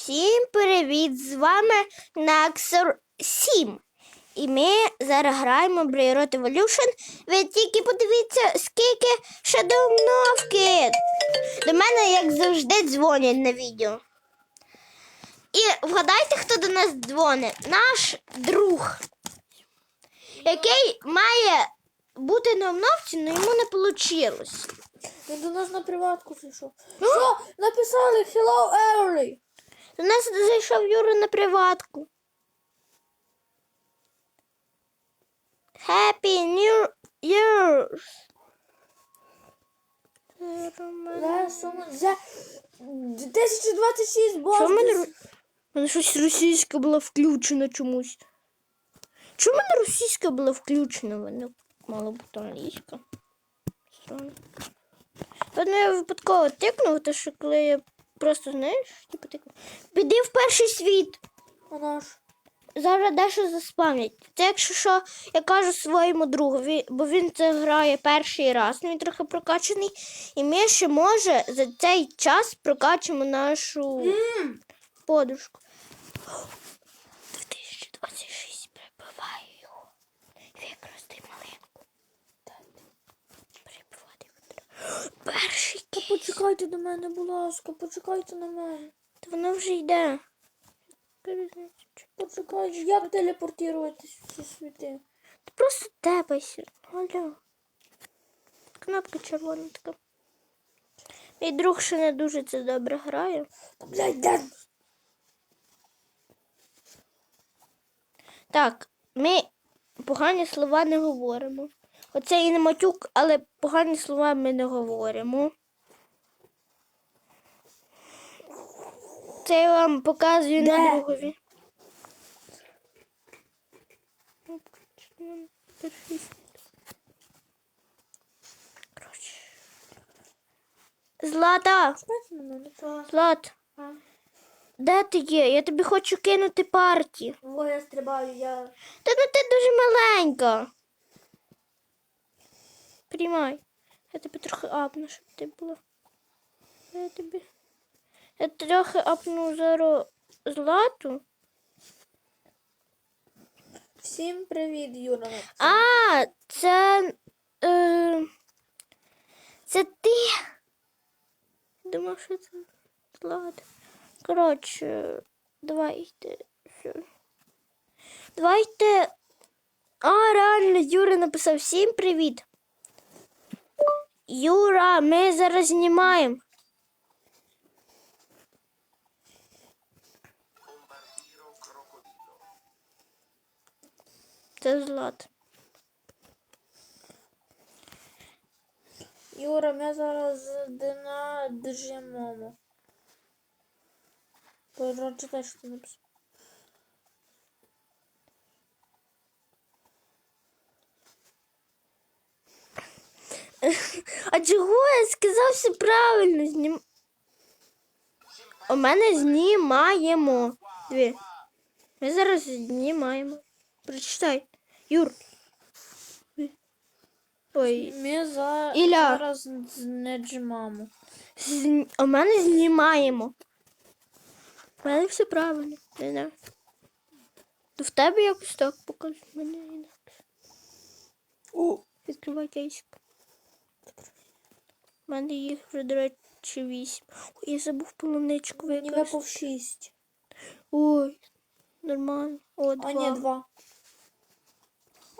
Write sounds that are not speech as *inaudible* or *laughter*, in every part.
Всім привіт! З вами Наксор 7. І ми зараз граємо в Brain Rot Evolution. Ви тільки подивіться, скільки шедевновки. До мене, як завжди, дзвонять на відео. І вгадайте, хто до нас дзвонить? Наш друг, який має бути на обновці, але йому не вийшло. Він до нас на приватку зайшов. Що? Написали Hello Early. До нас зайшов Юра на приватку. Happy New Year! Да, сума за 2026 бос. Що в мене, ру- мене щось російська була включена чомусь. Чому в мене російська була включена? В мене мало бути англійська. Странно. Одно я випадково тикнув, то що коли я просто, знаєш, типу так. Піди в перший світ. Воно ж. Зараз дещо заспам'ять. Це якщо що, я кажу своєму другові, бо він це грає перший раз, він трохи прокачаний, і ми ще може за цей час прокачимо нашу подружку. 2026 прибиває його. Викрасти маленьку. Прибивати. Перший Та кіт. Почекайте до мене, будь ласка, почекайте на мене. Та воно вже йде. Почекайте, як телепортуватись в ці світи? Ти просто тепайся. Алло. Кнопка червона така. Мій друг ще не дуже це добре грає. Блядь, де? Так, ми погані слова не говоримо. Оце і не матюк, але погані слова ми не говоримо. Це я вам показую на другові. Злата. Злат, де ти є? Я тобі хочу кинути парті. О, я стрибаю, я. Та ну ти дуже маленька. Приймай. Я тобі трохи апну, щоб ти була. Я тобі. Я трохи апну зараз злату. Всім привіт, Юра. А, це. Е, це ти. Думав, що це злата. Коротше, давайте. Давайте. А, реально, Юра написав всім привіт. Юра, ми зараз знімаємо. Це Злат. Юра, ми зараз дина держимо. Прочитай, що ти написав. А чого я сказав все правильно? Знім... У мене знімаємо. Дві. Ми зараз знімаємо. Прочитай. Юр. Ой. Ми за... Ілля. зараз не джимамо. Зн... У мене знімаємо. У мене все правильно. Не знаю. То в тебе якось так покажу. Мене інакше. У. Відкривай кейсик. У мене їх вже, до речі, вісім. Ой, я забув полуничку Мені використати. випав 6. Ой, нормально. О, два. А ні, 2.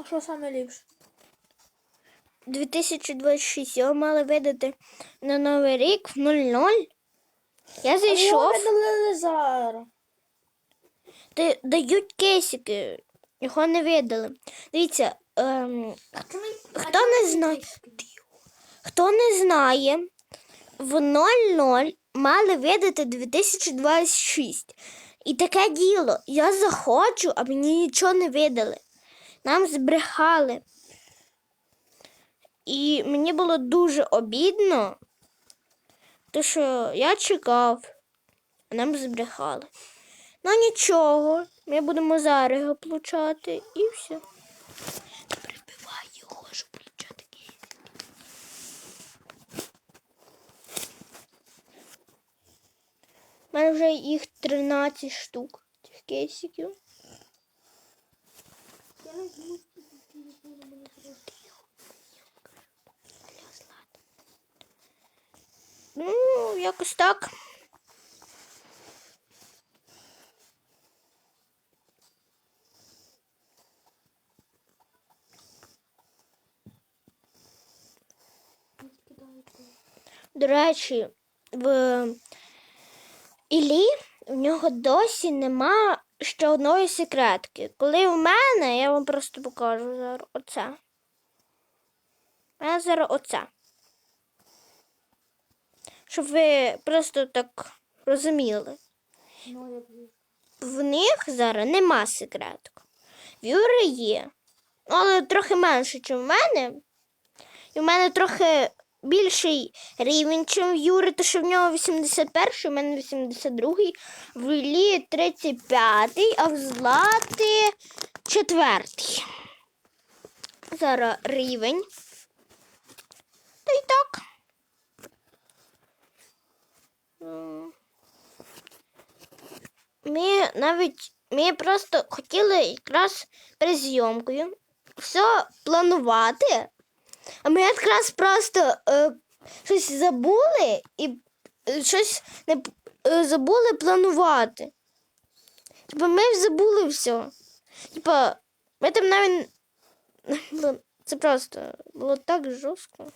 А що саме ліпше? 2026 його мали видати на Новий рік в 00. Я зайшов, А видалили зараз. ти, дають кейсики. Його не видали. Дивіться, ем, хто не знає, хто не знає, в 00 мали видати 2026. І таке діло. Я заходжу, а мені нічого не видали. Нам збрехали. І мені було дуже обідно, тому що я чекав, а нам збрехали. Ну нічого, ми будемо зараз його получати і все. Прибивай його, щоб получати. У мене вже їх 13 штук. Цих кейсиків. Я не знаю, що таке, мені просто. Ну, якось так. До речі, в Іллі в нього досі нема ще одної секретки. Коли в мене, я вам просто покажу зараз оце. У мене зараз оце. Щоб ви просто так розуміли. Ну, В них зараз нема секреток. В Юри є. Але трохи менше, ніж в мене. І в мене трохи більший рівень, ніж в Юри, то що в нього 81, у мене 82, в Іллі 35, а в Злати 4. Зараз рівень. Та й так. Ми навіть ми просто хотіли якраз перед зйомкою все планувати. А ми якраз просто е, щось забули і е, щось не е, забули планувати. Типа ми забули все. Типа, ми там навіть. *laughs* Це просто було так жорстко.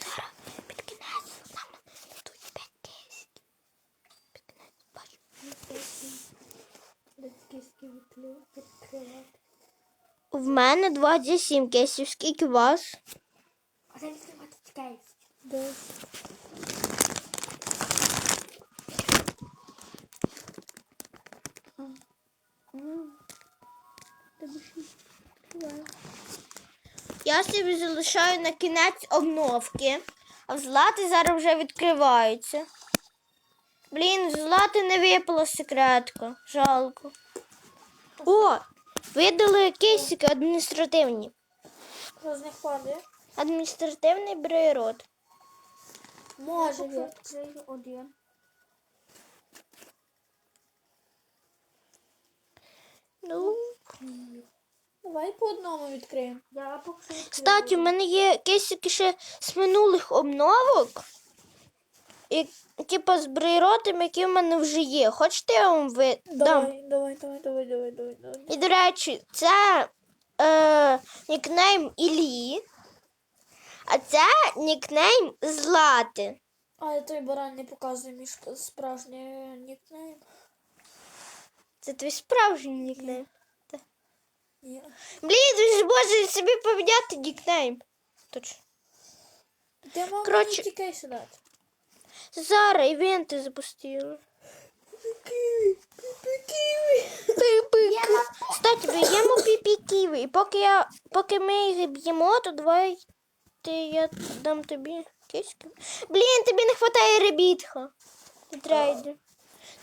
Зараз під кінець нам дадуть 5 кейсів. Під кінець, бачу. Батьківські відкли- відкривати. В мене 27 кейсів. Скільки у вас? Я собі залишаю на кінець обновки, а злати зараз вже відкриваються. Блін, злати не випала секретка. Жалко. О! Видали кейсики адміністративні. Що з них падає? Адміністративний брейрот. Може відкрию один. Ну. Давай по одному відкриємо. Я поки що відкрию. Кстати, у мене є кейсики ще з минулих обновок. І, типу, з брейротом, які в мене вже є. Хочете я вам ви... дам? Давай, давай, давай, давай, давай, давай, давай. І, до речі, це е, нікнейм Іллі, а це нікнейм Злати. Але той баран не показує мій справжній нікнейм. Це твій справжній нікнейм. Ні. Блін, ти ж можеш собі поміняти нікнейм. Точно. Мав Коротше- мені тільки Зараз івенти киви. Пипик. Кстати, б'ємо піпі ківи. І поки, я, поки ми їх б'ємо, то давай ти, я дам тобі киськи. Блін, тобі не вистачає ребітха. Трейди.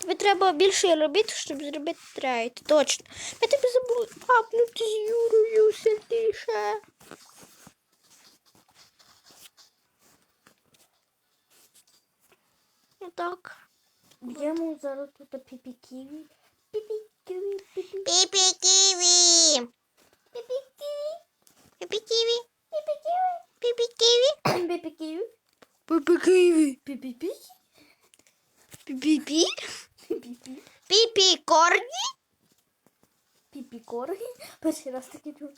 Тобі треба більше робіт, щоб зробити трейд. Точно. Ми тобі забули апнути з Юрою сильніше. Ну так. Б'ємо зараз тут піпі ківі. Піпі ківі, піпі. Піпі ківі. Піпі ківі. Піпі ківі. Піпі ківі. Піпі ківі. Піпі ківі. Піпі ківі. Піпі пі. Піпі. Піпі пі. Піпі корні. Піпі корги. Перший раз таке чую.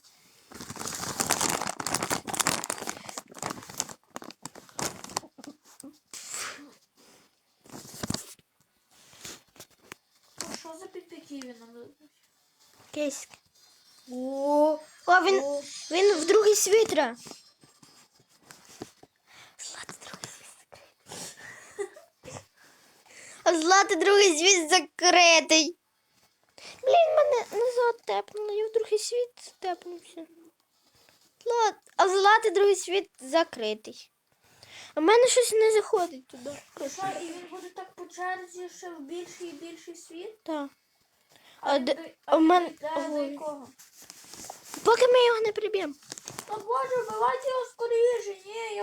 Ну, Що піпі нам дадуть? Кейсик. О, О, він, О. він в другий світра. Злати другий світ закритий. Злати другий світ закритий. Блін, мене назад тепнуло, я в другий світ тепнувся. Злат, а злати другий світ закритий. А в мене щось не заходить туди. що, і він буде так по черзі, ще в більший і більший світ? Так. А, де- а в мене- Ой. якого? Поки ми його не приб'ємо. Та боже, вбивайте його скоріше, ні, я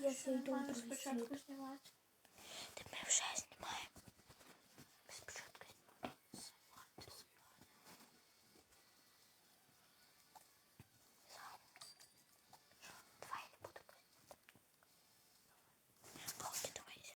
Я зайду спочатку знімати.